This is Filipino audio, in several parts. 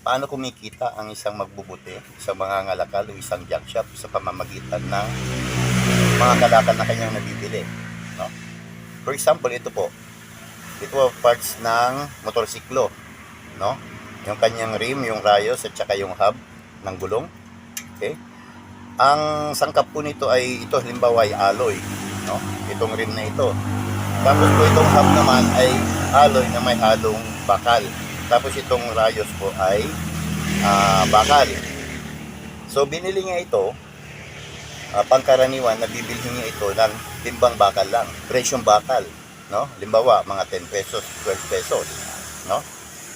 paano kumikita ang isang magbubuti sa mga ngalakal o isang junk sa pamamagitan ng mga kalakal na kanyang nabibili. No? For example, ito po. Ito po parts ng motorsiklo. No? Yung kanyang rim, yung rayos, at saka yung hub ng gulong. Okay? Ang sangkap po nito ay ito halimbawa ay alloy, no? Itong rim na ito. Tapos po itong hub naman ay alloy na may halong bakal. Tapos itong rayos po ay ah, bakal. So binili niya ito ah, pangkaraniwan nabibili niya ito ng timbang bakal lang, presyong bakal, no? Limbawa mga 10 pesos, 12 pesos, no?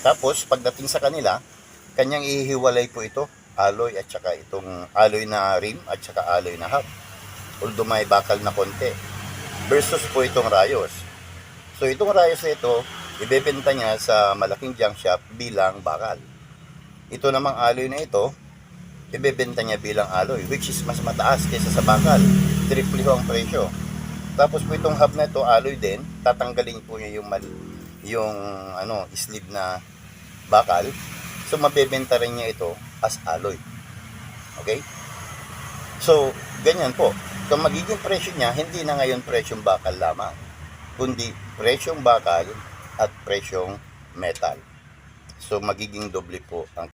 Tapos pagdating sa kanila, kanyang ihiwalay po ito alloy at saka itong alloy na rim at saka alloy na hub. Although may bakal na konti. Versus po itong rayos. So itong rayos na ito, ibebenta niya sa malaking junk shop bilang bakal. Ito namang alloy na ito, ibebenta niya bilang alloy which is mas mataas kaysa sa bakal. Triple ho ang presyo. Tapos po itong hub na ito, alloy din, tatanggalin po niya yung mal yung ano, sleeve na bakal. So mabebenta rin niya ito as alloy. Okay? So, ganyan po. So magiging presyo niya, hindi na ngayon presyong bakal lamang, kundi presyong bakal at presyong metal. So magiging doble po ang